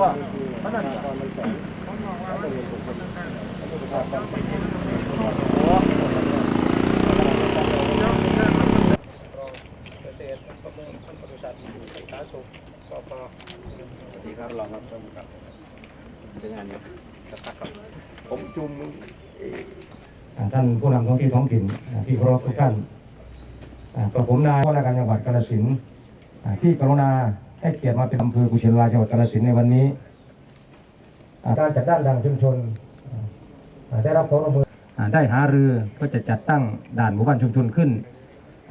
ว่ามันนั่นเกษตรประมงพันธุ์ปศุสัตว์สาธารณสุขปปสวัสดีครับรองครับท่านครับเป็นงานนี่ยสักพักครับผมจุมท่านผู้นำท้องที่ท้องถิ่นที่เคารพทุกท่านกระผมนายว่าราชการจังหวัดกาฬสินธุ์ที่กรุณา ให้เกียรติมาเป็นอำเภอกุชินารายจังหวัดกาฬสินธุ์ในวันนี้อ่าการจัดด้านด่านชุมชนอ่าได้รับความร่วมมืออ่าได้หารือก็จะจัดตั้งด่านหมู่บ้านชุมชนขึ้น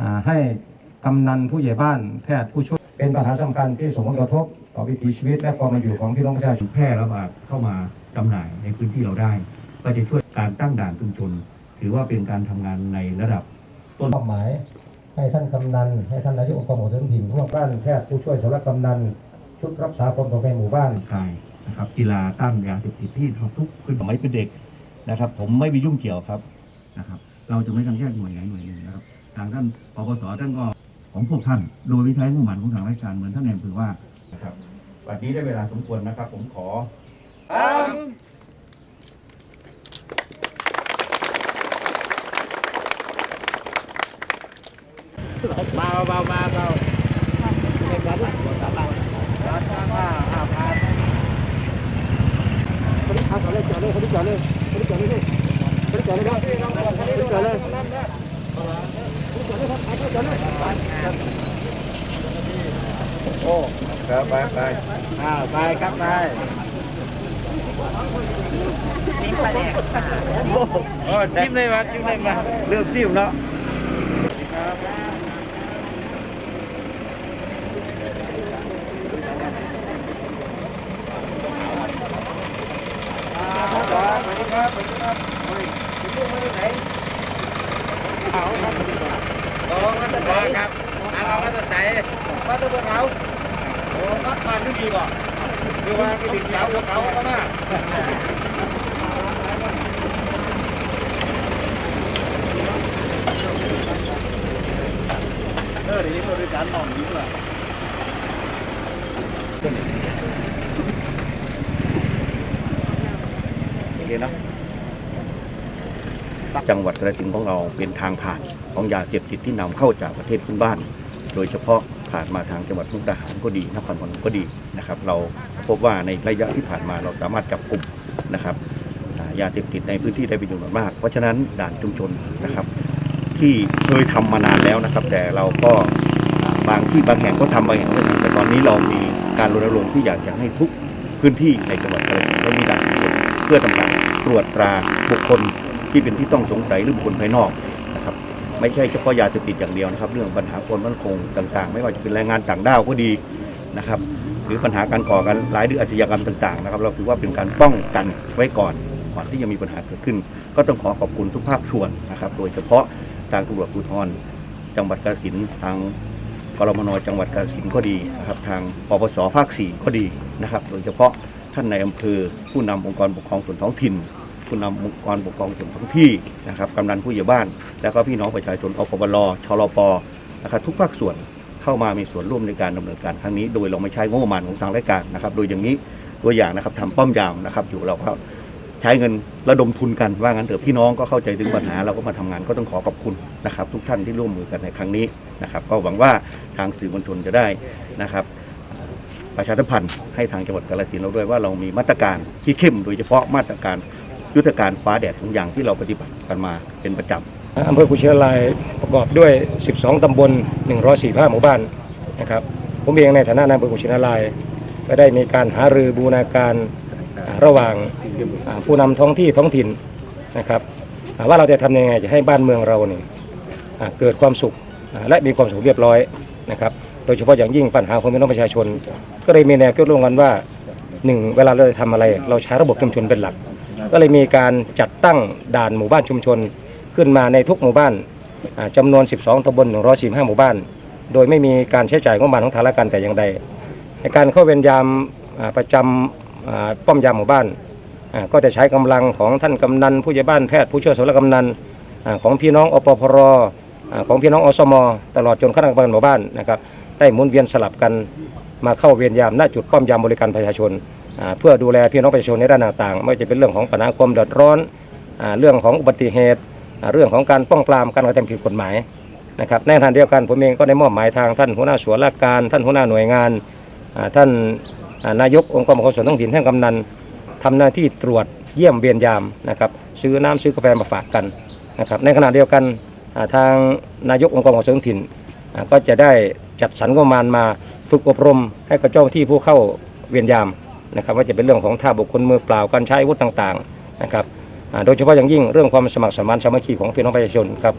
อ่าให้กำนันผู้ใหญ่บ้านแพทย์ผู้ช่วยเป็นปัญหาสำคัญที่ส่งผลกระทบต่อวิถีชีวิตและความเป็นอยู่ของพี่น้องประชาชน แพร่ระบาดเข้ามาจำหน่ายในพื้นที่เราได้ ก็จะช่วยการตั้งด่านชุมชน ถือว่าเป็นการทำงานในระดับต้นมอบหมาย ให้ท่านกำนัน ให้ท่านนายกองค์กรส่วนถิ่นผู้ว่าการแพทย์ผู้ช่วยสารวัตรกำนัน ชุดรักษาความปลอดภัยหมู่บ้านกายนะครับกีฬาต้านยาเสพติดที่ทุกขึ้นสมัยเป็นเด็กนะครับ ผมไม่ไปยุ่งเกี่ยวครับนะครับ เราจะไม่ทำแยกหน่วยไหนหน่วยหนึ่งนะครับ ทางท่านปปสท่านก็ของพวกท่าน โดยวิชัยมุ่งหมั่นของทางราชการเหมือนท่านแนมคือว่านะครับวันนี้ได้เวลาสมควรนะครับ ผมขอ เบาเบาเบาเบาในการรักษาเบาร้านข้าวข้าวข้าวข้าวคนนี้ทำก่อนเลยจอดเลยคนนี้จอดเลยคนนี้จอดเลยคนนี้จอดเลยครับคนนี้จอดเลยคนนี้จอด เลยครับโอ้ครับไปไปอ่าไปครับไปโอ้จิ้มเลยมาจิ้มเลยมาเริ่มซิ่วเนาะโอ้มาตะไคร้ครับเอามาตะไคร้มาตะบัวเขาโอ้มาทานที่ดีบ่คือว่ากินเหล้าเขาก็มาเออเดี๋ยวนี้บริการหน่องนี้ด้วยโอเคเนาะ จังหวัดกระสินของเราเป็นทางผ่านของยาเสพติดที่นำเข้าจากประเทศเพื่อนบ้าน โดยเฉพาะผ่านมาทางจังหวัดมุกดาหารก็ดีนครพนมก็ดีนะครับ เราพบว่าในระยะที่ผ่านมาเราสามารถจับกลุ่มนะครับยาเสพติดในพื้นที่ได้เป็นจำนวนมาก เพราะฉะนั้นด่านชุมชนนะครับ ที่เคยทำมานานแล้วนะครับ แต่เราก็บางที่บางแห่งก็ทำบางแห่งไม่ทำแต่ตอนนี้เรามีการรณรงค์ที่อยากจะให้ทุกพื้นที่ในจังหวัดกาฬสินธุ์ต้มีด่านชุมชนเพื่อทำการตรวจตราบุคคล ที่เป็นที่ต้องสงสัยหรือบุคคลภายนอกนะครับไม่ใช่เฉพาะยาเสพติดอย่างเดียวนะครับ เรื่องปัญหาความมั่นคงต่าง ๆ ไม่ว่าจะเป็นแรงงานต่างด้าวก็ดีนะครับ หรือปัญหาการก่อการร้ายหรืออาชญากรรมต่าง ๆ นะครับ เราถือว่าเป็นการป้องกันไว้ก่อนก่อนที่จะมีปัญหาเกิดขึ้น ก็ต้องขอขอบคุณทุกภาคส่วนนะครับ โดยเฉพาะทางตำรวจภูธรจังหวัดกาฬสินธุ์ทางกรมนจังหวัดกาฬสินธุ์ก็ดีนะครับ ทางปปสภาคสี่ก็ดีนะครับ โดยเฉพาะท่านในอำเภอผู้นำองค์กรปกครองส่วนท้องถิ่น ผู้นำองค์กรปกครองส่วนท้องที่นะครับกำนันผู้ใหญ่บ้าน แล้วก็พี่น้องประชาชนอปปลชลปนะครับทุกภาคส่วนเข้ามามีส่วนร่วมในการดำเนินการครั้งนี้ โดยเราไม่ใช้งบประมาณของทางราชการนะครับ โดยอย่างนี้ตัวอย่างนะครับทำป้อมยามนะครับอยู่เราก็ใช้เงินระดมทุนกันว่างั้นเถอะพี่น้องก็เข้าใจถึงปัญหาเราก็มาทำงานก็ต้องขอขอบคุณนะครับ ทุกท่านที่ร่วมมือกันในครั้งนี้นะครับ ก็หวังว่าทางสื่อมวลชนจะได้นะครับประชาสัมพันธ์ให้ทางจังหวัดกาฬสินธุ์เราด้วยว่าเรามีมาตรการที่เข้มโดยเฉพาะมาตรการ ยุทธการฟ้าแดดทุกอย่างที่เราปฏิบัติกันมาเป็นประจำอำเภอกุชินารายประกอบด้วย 12 ตำบล 145 หมู่บ้านนะครับผมเองในฐานะนายอำเภอกุชินาราย ก็ได้มีการหารือบูรณาการระหว่างผู้นำท้องที่ท้องถิ่นนะครับว่าเราจะทำยังไงจะให้บ้านเมืองเราเนี่ยเกิดความสุขและมีความสุขเรียบร้อยนะครับโดยเฉพาะอย่างยิ่งปัญหาของพี่น้องประชาชน ก็เลยมีแนวคิดร่วมกันว่าหนึ่งเวลาเราจะทำอะไร เราใช้ระบบชุมชนเป็นหลัก ก็เลยมีการจัดตั้งด่านหมู่บ้านชุมชน ขึ้นมาในทุกหมู่บ้านจำานวน 12ตำบล145 หมู่บ้าน โดยไม่มีการใช้จ่ายงบประมาณของทางราชการแต่อย่างใดในการเข้าเวรยามประจำอ่าป้อมยามหมู่บ้าน ก็จะใช้กำลังของท่านกำนันผู้ใหญ่บ้านแพทย์ผู้ช่วยสารวัตรกำนันอของพี่น้องอปพรอของพี่น้องอสม ตลอดจนคณะกรรมการหมู่บ้านนะครับได้หมุนเวียนสลับกันมาเข้าเวรยามณจุดป้อมยามบริการประชาชน เพื่อดูแลพี่น้องประชาชนในด้านต่างๆ ไม่ว่าจะเป็นเรื่องของปัญหาความเดือดร้อนอเรื่องของอุบัติเหตุ เรื่องของการป้องปรามการกระทำผิดกฎหมายนะครับในขณะเดียวกันผมเองก็ได้มอบหมายทางท่านหัวหน้าส่วนราชการ ท่านหัวหน้าหน่วยงานท่านนายกองค์กรปกครองส่วนท้องถิ่นท่านกำนันทำหน้าที่ตรวจเยี่ยมเวียนยามนะครับซื้อน้ำซื้อกาแฟมาฝากกันนะครับในขณะเดียวกันทางนายกองค์กรปกครองส่วนท้องถิ่นก็จะได้จัดสรรงบประมาณมาฝึกอบรมให้กับเจ้าหน้าที่ผู้เข้าเวียนยาม นะครับว่าจะเป็นเรื่องของท่าบุคคลมือเปล่าการใช้อาวุธต่างๆนะครับโดยเฉพาะอย่างยิ่งเรื่องความสมัครสมานสามัคคีของพี่น้องประชาชนครับ